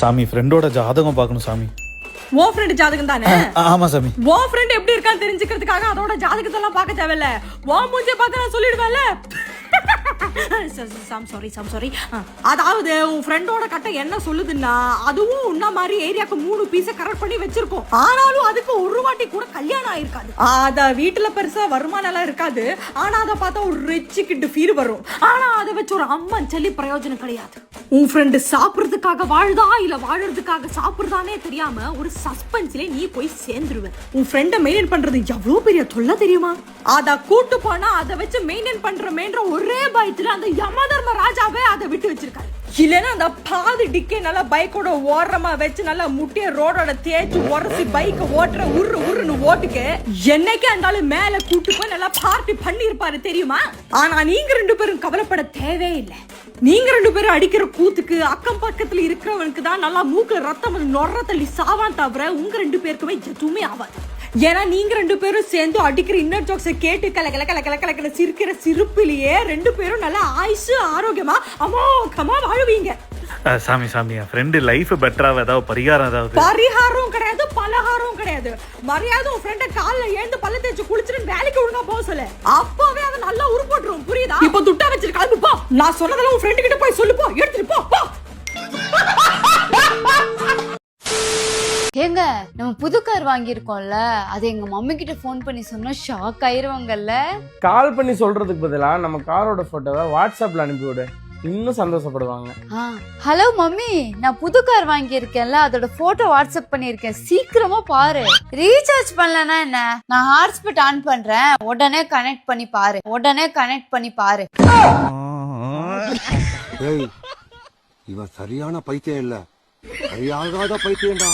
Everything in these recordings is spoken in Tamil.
சாமி ஃப்ரெண்டோட ஜாதகம் பார்க்கணும் சாமி. உன் ஃப்ரெண்டு ஜாதகம் தானே? ஆமா சாமி. உன் ஃப்ரெண்ட் எப்படி இருக்கான்னு தெரிஞ்சுக்கிறதுக்காக அதோட ஜாதகத்தெல்லாம் பார்க்க தேவையில்ல. உன் மூஞ்சிய பார்த்து நான் சொல்லிடுவேன்ல. சாம் சாரி சாம் சாரி அதாவது உன் ஃப்ரெண்டோட கட்டை என்ன சொல்லுதுன்னா அதுவும் உன்ன மாதிரி ஏரியாக்கு மூணு பீஸை கரெக்ட் பண்ணி வச்சிருக்கோம். ஆனாலும் அதுக்கு ஒரு வாட்டி கூட கல்யாணம் ஆயிருக்காது. அத வீட்டுல பெருசா வருமானம் எல்லாம் இருக்காது. ஆனா அதை பார்த்தா ஒரு ரிச்சு கிட்டு ஃபீல் வரும். ஆனா அதை வச்சு ஒரு அம்மன் சொல்லி பிரயோஜனம் கிடையாது. உன் ஃப்ரெண்டு சாப்பிடுறதுக்காக வாழுதா இல்லை வாழறதுக்காக சாப்பிடுறதானே தெரியாம ஒரு சஸ்பென்ஸ்லே நீ போய் சேர்ந்துருவ. உன் ஃப்ரெண்டை மெயின்டைன் பண்றது எவ்வளவு பெரிய தொல்லை தெரியுமா? அதை கூட்டு போனா அதை வச்சு மெயின்டைன் பண்றமேன்ற ஒரே பயத்தில் அந்த யமதர்ம ராஜாவே அதை விட்டு வச்சிருக்காரு. இல்லைன்னா அந்த பாதி டிக்கே நல்லா பைக்கோட ஓரமா வச்சு நல்லா முட்டிய ரோடோட தேய்ச்சி உரசி பைக்கை ஓட்டுற உரு உருன்னு ஓட்டுக்கு. என்னைக்கே இருந்தாலும் மேல கூட்டு போய் நல்லா பார்ட்டி பண்ணியிருப்பாரு தெரியுமா? ஆனா நீங்க ரெண்டு பேரும் கவலைப்பட தேவையில்லை நீங்க ரெண்டு பேரும் அடிக்கிற கூத்துக்கு அக்கம் பக்கத்துல இருக்கிறவனுக்கு தான் நல்லா மூக்குல ரத்தம் நொற தள்ளி சாவான் தவிர உங்க ரெண்டு பேருக்குமே எதுவுமே ஆகாது ஏன்னா நீங்க ரெண்டு பேரும் சேர்ந்து அடிக்கிற இன்னர் ஜோக்ஸை கேட்டு கல கல கல கல கல சிரிக்கிற சிரிப்பிலேயே ரெண்டு பேரும் நல்லா ஆயுசு ஆரோக்கியமா அமோகமா வாழுவீங்க. சாமி சாமி என் ஃப்ரெண்டு லைஃப் பெட்டராக ஏதாவது பரிகாரம் ஏதாவது? பரிகாரம் கிடையாது பலகாரம் கிடையாது. மரியாதை உன் ஃப்ரெண்ட கால்ல எழுந்து பல்ல தேய்ச்சு குளிச்சுட்டு வேலைக்கு ஒழுங்கா போக சொல்ல. அப்பவே அதை நல்லா உருப்பட்டுரும் புரியுதா? இப்போ துட்டா வச்சிருக்காது போ. நான் சொன்னதெல்லாம் உன் ஃப்ரெண்டு கிட்ட போய் சொல்லு போ. எடுத்துட்டு போ போ. ஏங்க நம்ம புது கார் வாங்கியிருக்கோம்ல அது எங்க மம்மி கிட்ட ஃபோன் பண்ணி சொன்னா ஷாக் ஆயிருவாங்கல்ல? கால் பண்ணி சொல்றதுக்கு பதிலா நம்ம காரோட போட்டோவை வாட்ஸ்அப்ல அனுப்பி விடு. இன்னும் சந்தோஷப்படுவாங்க. ஹலோ மம்மி நான் புது கார் வாங்கியிருக்கேன்ல அதோட போட்டோ வாட்ஸ்அப் பண்ணியிருக்கேன். சீக்கிரமா பாரு. ரீசார்ஜ் பண்ணலனா என்ன? நான் ஹாட்ஸ்பாட் ஆன் பண்றேன். உடனே கனெக்ட் பண்ணி பாரு. உடனே கனெக்ட் பண்ணி பாரு. இவன் சரியான பைத்தியம் இல்ல. சரியாகாத பைத்தியம்டா.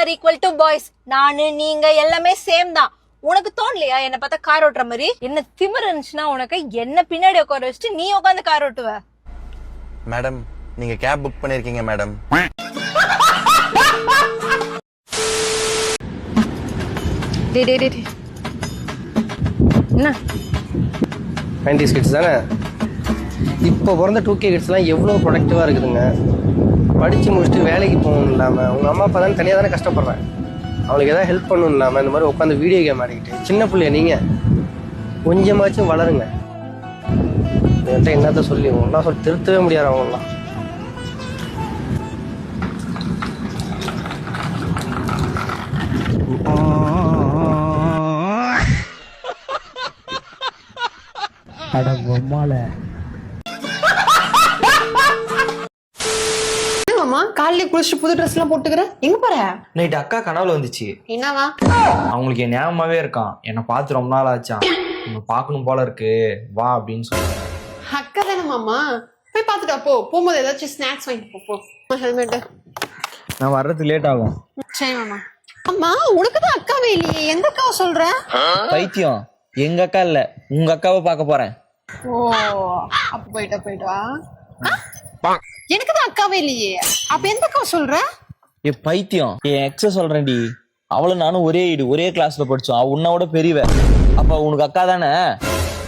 ஆர் ஈக்குவல் டு பாய்ஸ் நானு நீங்க எல்லாமே சேம் தான். உனக்கு தோணலையா? என்ன பார்த்தா கார் ஓட்டுற மாதிரி. என்ன திமிர் இருந்துச்சுன்னா உனக்கு என்ன பின்னாடி உட்கார வச்சுட்டு நீ உட்காந்து கார் ஓட்டுவ. மேடம் நீங்க கேப் புக் பண்ணிருக்கீங்க மேடம் டே டே டே என்ன? நைன்டிஸ் கிட்ஸ் தானே? இப்போ பிறந்த டூ கே கிட்ஸ்லாம் எவ்வளோ ப்ரொடக்டிவாக இருக்குதுங்க. படித்து முடிச்சுட்டு வேலைக்கு போகணும் இல்லாமல் உங்கள் அம்மா அப்பா தானே தனியாக தானே கஷ்டப்படுறேன் அவளுக்கு எதாவது ஹெல்ப் பண்ணணும் இல்லாமல் இந்த மாதிரி உட்காந்து வீடியோ கேம் ஆடிக்கிட்டு சின்ன பிள்ளைய நீங்கள் கொஞ்சமாச்சும் வளருங்க. என்கிட்ட என்னத்த சொல்லி ஒன்றா சொல்லி திருத்தவே முடியாது அவங்களாம் மாமா காலையில குளிச்சுட்டு புது ட்ரெஸ் எல்லாம் போட்டுக்கிற? எங்க போற? நைட் அக்கா கனவுல வந்துச்சு. என்னவா அவங்களுக்கு என் ஞாபகமாவே இருக்கான். என்னை பார்த்து ரொம்ப நாள் ஆச்சான் உன்னை பார்க்கணும் போல இருக்கு. வா அப்படின்னு சொன்னாங்க அக்கா தானே மாமா? போய் பார்த்துட்டு வா, போ. போகும்போது ஏதாச்சும் ஸ்நாக்ஸ் வாங்கிட்டு போ போ. ஹெல்மெட் நான் வர்றதுக்கு லேட் ஆகும். சரி மாமா. அம்மா உனக்கு தான் அக்காவே இல்லையே எந்த அக்காவை சொல்ற? பைத்தியம். எங்க அக்கா இல்ல. உங்க அக்காவை பார்க்க போறேன். ஓ அப்ப போயிட்டா போயிட்டு வா. ஆ? எனக்கு தான் அக்காவே இல்லையே. அப்ப எந்த அக்காவை சொல்ற? ஏ பைத்தியம். என் எக்ஸ சொல்றேன்டி. அவளும் நானும் ஒரே ஈடு ஒரே கிளாஸ்ல படிச்சோம். அவ உன்னோட பெரியவ. அப்ப உனக்கு அக்கா தானே?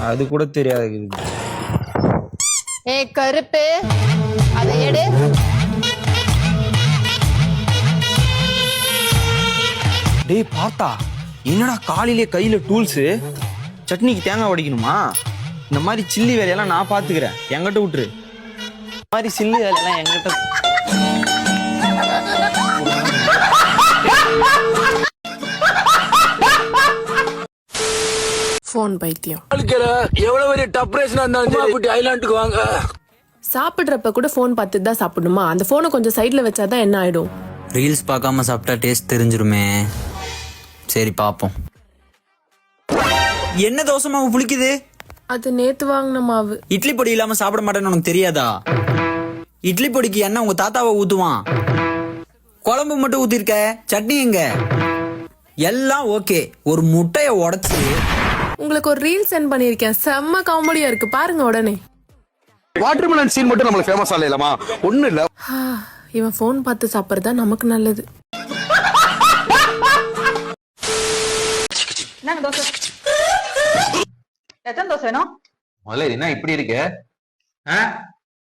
அது கூட தெரியாது ஏ கருப்பு. அதை எடு. டேய் பார்த்தா. என்னடா காலையிலே கையில டூல்ஸ் சட்னிக்கு தேங்காய் உடைக்கணுமா இந்த மாதிரி சில்லி வேலையெல்லாம் நான் பாத்துக்கிறேன் என்கிட்ட விட்டுரு. மாதிரி சில்லி வேலையெல்லாம் என்கிட்ட ஃபோன் பைத்தியம். எவ்வளவு பெரிய டப்ரேஷனா இருந்தாலும் ஐலாண்டுக்கு வாங்க. சாப்பிடுறப்ப கூட ஃபோன் பார்த்துட்டு தான் சாப்பிடணுமா? அந்த ஃபோனை கொஞ்சம் சைடில் வச்சாதான் என்ன ஆயிடும்? ரீல்ஸ் பார்க்காம சாப்பிட்டா டேஸ்ட் தெரிஞ்சிருமே. சரி பாப்போம் என்ன தோசை மாவு புளிக்குது? அது நேத்து வாங்கின மாவு. இட்லி பொடி இல்லாம சாப்பிட மாட்டேன்னு உனக்கு தெரியாதா? இட்லி பொடிக்கு என்ன உங்க தாத்தாவை ஊத்துவான். குழம்பு மட்டும் ஊத்திருக்க? சட்னி எங்க? எல்லாம் ஓகே. ஒரு முட்டைய உடைச்சு. உங்களுக்கு ஒரு ரீல் சென்ட் பண்ணியிருக்கேன். செம்ம காமெடியா இருக்கு. பாருங்க உடனே. வாட்டர்மெலன் சீன் மட்டும் நம்மளுக்கு ஃபேமஸ் ஆகலாமா ஒண்ணு இல்ல. இவன் ஃபோன் பார்த்து சாப்பிட்றது தான் நமக்கு நல்லது. என்னங்க தோசை? எத்தனை தோசை வேணும்? முதல்ல என்ன இப்படி இருக்கு?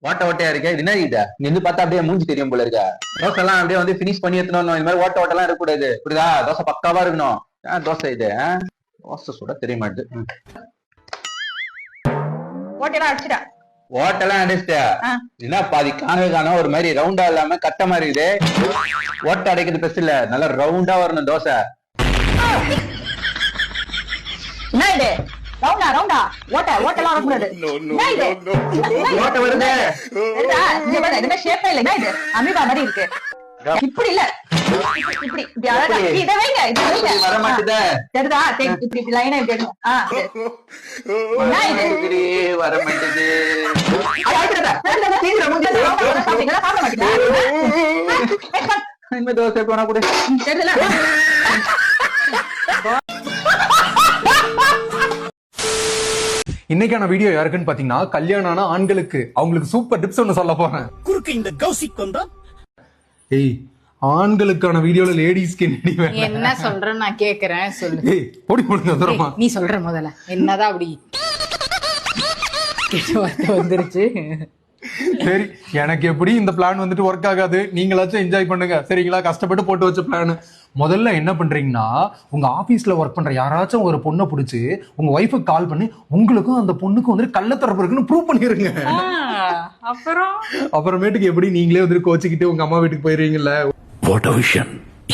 ஓட்ட ஓட்டையா இருக்கே? இது என்ன இது? நின்று பார்த்தா அப்படியே மூஞ்சி தெரியும் போல இருக்க. தோசை எல்லாம் அப்படியே வந்து பினிஷ் பண்ணி எடுத்துனோம் இந்த மாதிரி ஓட்ட ஓட்டெல்லாம் இருக்கக்கூடாது. புரியுதா? தோசை பக்காவா இருக்கணும். தோசை இது? தோசை சுட தெரிய மாட்டேது ஓகேடா அடிச்சிடா ஓட்டெல்லாம் அடிச்சிட்ட? என்ன பாதி காணவே காணோம். ஒரு மாதிரி ரவுண்டா இல்லாம கட்ட மாதிரி இருக்குது. ஓட்டை அடைக்கிறது பெருசு இல்ல. நல்லா ரவுண்டா வரணும் தோசை. என்ன இது? ரவுண்டா ரவுண்டா ஓட்ட ஓட்டலாம் வரக்கூடாது ஓட்டை வருது தெரியுதா? இங்க பாரு, எதுவுமே shape ஏ இல்ல. என்ன இது? அமீபா மாதிரி இருக்கு. இப்படி இல்ல. இப்படி, இப்படி, இப்படி அழகா. இதை வைங்க, இதை வைங்க. இப்படி வர மாட்டுதே. தெரியுதா? சரி, இப்படி, இப்படி ஆ இப்படி. ஆ? இப்படி வர மாட்டேது அது அழுத்துறதா? தெரியுதா? சீக்கிரம் இன்னைக்கான வீடியோ யாருக்குன்னு பாத்தீங்கன்னா கல்யாணம் ஆன ஆண்களுக்கு. அவங்களுக்கு சூப்பர் டிப்ஸ் ஒன்னு சொல்ல போறேன். குறுக்கு இந்த கௌசிக் வந்தா ஏய் ஆண்களுக்கான வீடியோல லேடிஸ்க்கு? என்ன சொல்றேன்னு நான் கேக்குறேன் சொல்லு. ஏய் பொடி பொடுங்க தூரமா. நீ சொல்ற முதல்ல. என்னதான் அப்படி? வந்துருச்சு. சரி எனக்கு எப்படி இந்த பிளான் வந்துட்டு ஒர்க் ஆகாது? நீங்களாச்சும் என்ஜாய் பண்ணுங்க. சரிங்களா? கஷ்டப்பட்டு போட்டு வச்ச பிளான் முதல்ல என்ன பண்றீங்கன்னா உங்க ஆபீஸ்ல ஒர்க் பண்ற யாராச்சும் ஒரு பொண்ணை பிடிச்சி உங்க ஒய்ஃபுக்கு கால் பண்ணி உங்களுக்கும் அந்த பொண்ணுக்கும் வந்துட்டு கள்ளத்தரப்பு இருக்குன்னு ப்ரூவ் பண்ணிருங்க. அப்புறம்? அப்புறமேட்டுக்கு எப்படி நீங்களே வந்துட்டு கோச்சிக்கிட்டு உங்க அம்மா வீட்டுக்கு போயிருவீங்கல்ல?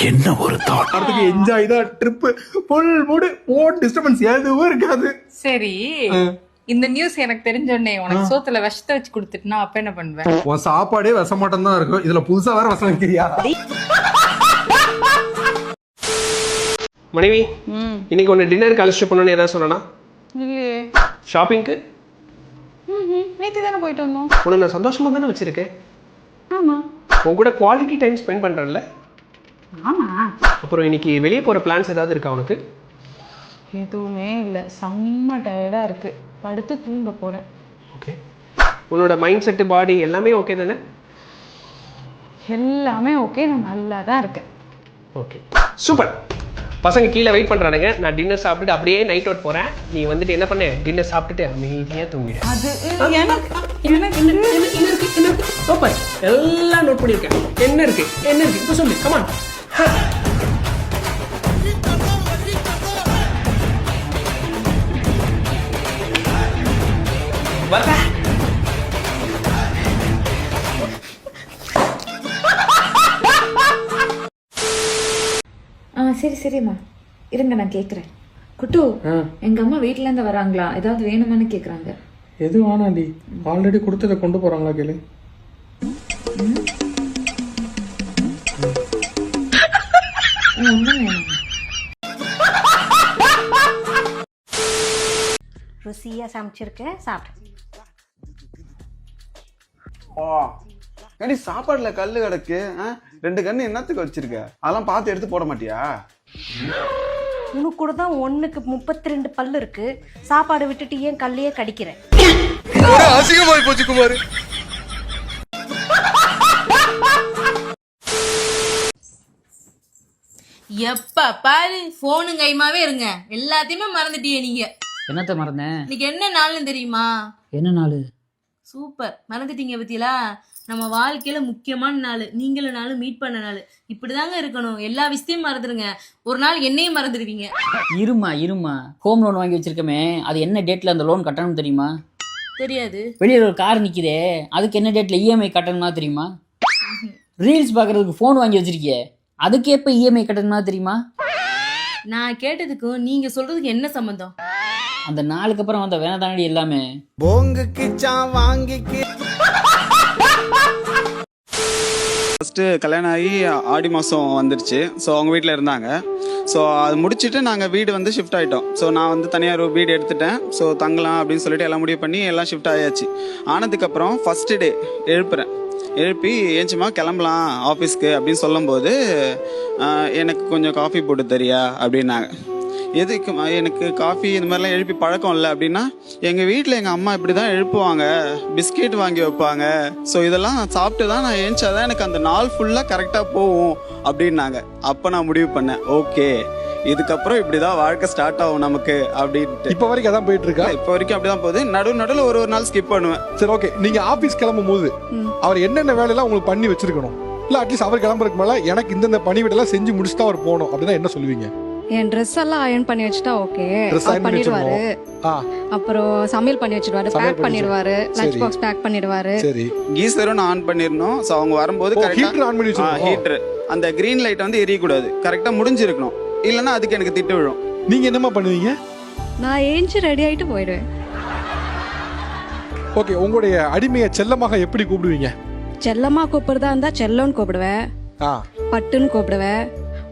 என்ன ஒரு தாட் அடுத்துக்கு என்ஜாய் தான் trip full mood own disturbance எதுவும் இருக்காது. சரி. இந்த நியூஸ் எனக்கு தெரிஞ்ச உடனே உனக்கு சோத்துல விஷத்தை வச்சு கொடுத்துட்டுனா அப்ப என்ன பண்ணுவேன் உன் சாப்பாடே விஷமாட்டம் தான் இருக்கும். இதுல புதுசா வேற விஷம் வைக்கிறியா? மனைவி இன்னைக்கு ஒன்று டின்னருக்கு அழைச்சிட்டு போகணுன்னு ஏதாவது சொன்னா இல்லையே. ஷாப்பிங்க்கு நேற்று தானே போயிட்டு வந்தோம். உன்னை நான் சந்தோஷமா தானே வச்சிருக்கேன். ஆமா. உன் கூட குவாலிட்டி டைம் ஸ்பெண்ட் பண்றேன்ல. ஆமா. அப்புறம் இன்னைக்கு வெளியே போற பிளான்ஸ் ஏதாவது இருக்கா உனக்கு? எதுவுமே இல்ல. செம்ம டயர்டா இருக்கு. படுத்து தூங்க போறேன். ஓகே உன்னோட மைண்ட் செட்டு பாடி எல்லாமே ஓகே தானே? எல்லாமே ஓகே நான் நல்லா தான் இருக்கேன். ஓகே சூப்பர் பசங்க கீழே வெயிட் பண்ணுறானுங்க நான் டின்னர் சாப்பிட்டுட்டு அப்படியே நைட் அவுட் போகிறேன் நீ வந்துட்டு என்ன பண்ணு? டின்னர் சாப்பிட்டுட்டு அமைதியாக தூங்கிடு. சூப்பர் எல்லாம் நோட் பண்ணியிருக்கேன். என்ன இருக்கு? என்ன இருக்கு? இப்போ சொல்லு. கமான் ஆ சரி சரிம்மா. இருங்க நான் கேக்குறேன். குட்டு எங்க அம்மா வீட்ல இருந்து வராங்களா? ஏதாவது வேணுமான்னு கேக்குறாங்க. எது வேணாண்டி. ஆல்ரெடி கொடுத்ததை கொண்டு போறாங்களா கேளு. ஒன்றும் வேணாம். ருசியா சமைச்சிருக்கேன் சாப்பிட்டு ஏடி சாப்பாடுல கல்லு கிடக்கு? ரெண்டு கண்ணு என்னத்துக்கு வச்சிருக்க? அதெல்லாம் பார்த்து எடுத்து போட மாட்டியா? உனக்கு கூட தான் ஒண்ணுக்கு முப்பத்தி ரெண்டு பல்லு இருக்கு. சாப்பாடு விட்டுட்டு ஏன் கல்லையே கடிக்கிறேன் அசிங்கமாய் போச்சு குமார் எப்ப பாரு போனு கைமாவே இருங்க. எல்லாத்தையுமே மறந்துட்டியே நீங்க. என்னத்த மறந்தேன் இன்னைக்கு என்ன நாள்னு தெரியுமா? என்ன நாள்? சூப்பர். மறந்துட்டீங்க பத்தியலா? நம்ம வாழ்க்கையில முக்கியமான நாள் நீங்களும் நாளும் மீட் பண்ண நாள். இப்படிதாங்க இருக்கணும். எல்லா விஷயத்தையும் மறந்துடுங்க ஒரு நாள் என்னையும் மறந்துடுவீங்க இருமா இருமா ஹோம் லோன் வாங்கி வச்சிருக்கமே. அது என்ன டேட்ல அந்த லோன் கட்டணும் தெரியுமா? தெரியாது. வெளியில ஒரு கார் நிக்குதே. அதுக்கு என்ன டேட்ல இஎம்ஐ கட்டணுமா தெரியுமா? ரீல்ஸ் பார்க்கறதுக்கு ஃபோன் வாங்கி வச்சிருக்கியே. அதுக்கு எப்போ இஎம்ஐ கட்டணுமா தெரியுமா? நான் கேட்டதுக்கும் நீங்க சொல்றதுக்கு என்ன சம்பந்தம்? அந்த நாளுக்கு அப்புறம் வந்த வேணதானடி எல்லாமே. ஃபஸ்ட்டு கல்யாணம் ஆகி ஆடி மாதம் வந்துருச்சு. ஸோ அவங்க வீட்டில் இருந்தாங்க. ஸோ அது முடிச்சுட்டு நாங்கள் வீடு வந்து ஷிஃப்ட் ஆகிட்டோம் ஸோ நான் வந்து தனியார் வீடு எடுத்துட்டேன். ஸோ தங்கலாம் அப்படின்னு சொல்லிட்டு எல்லாம் முடிவு பண்ணி எல்லாம் ஷிஃப்ட் ஆயாச்சு. ஆனதுக்கப்புறம் ஃபஸ்ட்டு டே எழுப்புறேன். எழுப்பி ஏஞ்சுமா கிளம்பலாம் ஆஃபீஸ்க்கு அப்படின்னு சொல்லும்போது எனக்கு கொஞ்சம் காஃபி போட்டு தரியா? அப்படின்னாங்க. எதுக்கு எனக்கு காஃபி இந்த மாதிரிலாம் எழுப்பி பழக்கம் இல்லை. அப்படின்னா எங்கள் வீட்டில் எங்கள் அம்மா இப்படி தான் எழுப்புவாங்க. பிஸ்கெட் வாங்கி வைப்பாங்க. ஸோ இதெல்லாம் சாப்பிட்டு தான் நான் ஏஞ்சாதான் எனக்கு அந்த நாள் ஃபுல்லாக கரெக்டாக போகும் அப்படின்னாங்க. அப்போ நான் முடிவு பண்ணேன். ஓகே இதுக்கப்புறம் இப்படிதான் வாழ்க்கை ஸ்டார்ட் ஆகும் நமக்கு அப்படின்ட்டு. இப்ப வரைக்கும் அதான் போயிட்டு இருக்கா இப்போ வரைக்கும் அப்படிதான் போகுது. நடு நடுவில் ஒரு ஒரு நாள் ஸ்கிப் பண்ணுவேன். சரி ஓகே நீங்க ஆபீஸ் கிளம்பும் போது அவர் என்னென்ன வேலையெல்லாம் உங்களுக்கு பண்ணி வச்சிருக்கணும்? இல்ல அட்லீஸ்ட் அவர் கிளம்புறதுக்கு மேல எனக்கு இந்தந்த பணி வீடெல்லாம் செஞ்சு முடிச்சுட்டு அவர் போகணும் அப்படின்னா என்ன சொல்லுவீங்க? என் ட்ரெஸ் எல்லாம் அயர்ன் பண்ணி வச்சுட்டா ஓகே பண்ணிடுவாரு. ஆ. அப்புறம் சமையல் பண்ணி வச்சிடுவாரு சமையல் பேக் பண்ணி பண்ணிடுவாரு லஞ்ச். பாக்ஸ் பேக் பண்ணிடுவாரு. சரி. கீசரும் நான் ஆன் பண்ணிருந்தோம் ஸோ அவங்க வரும்போது heater on பண்ணி வச்சிருக்கோம். ஹீட்டர் அந்த கிரீன் லைட் வந்து எரியக்கூடாது. கரெக்டாக முடிஞ்சிருக்கணும். இல்லைன்னா அதுக்கு எனக்கு திட்டு விழும். நீங்க என்னமா பண்ணுவீங்க? நான் ஏஞ்சி ரெடி ஆயிட்டு போயிடுவேன். ஓகே உங்களுடைய அடிமையை செல்லமாக எப்படி கூப்பிடுவீங்க? செல்லமா கூப்பிடுறதா இருந்தா செல்லோன்னு கூப்பிடுவேன். ஆ. பட்டுன்னு கூப்பிடுவேன்.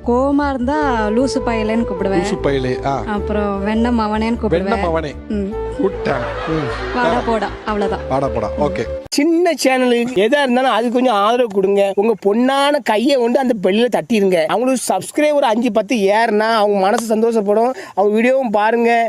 கோவமா இருந்தா லூசு பயலேன்னு கூப்பிடுவேன். லூசு பயலே அப்புறம் வெண்ணம் அவனேன்னு கூப்பிடுவேன். வெண்ணம் அவனே. ம். விட்டேன் ம். வாடா போடா அவ்வளவுதான். வாடா போடா ஓகே. சின்ன சேனலுக்கு எதா இருந்தாலும் அது கொஞ்சம் ஆதரவு கொடுங்க. உங்க பொண்ணான கையை கொண்டு அந்த பெல்லில தட்டிடுங்க அவங்களுக்கு சப்ஸ்கிரைபர் அஞ்சு பத்து ஏறுனா அவங்க மனசு சந்தோஷப்படும். அவங்க வீடியோவும் பாருங்க.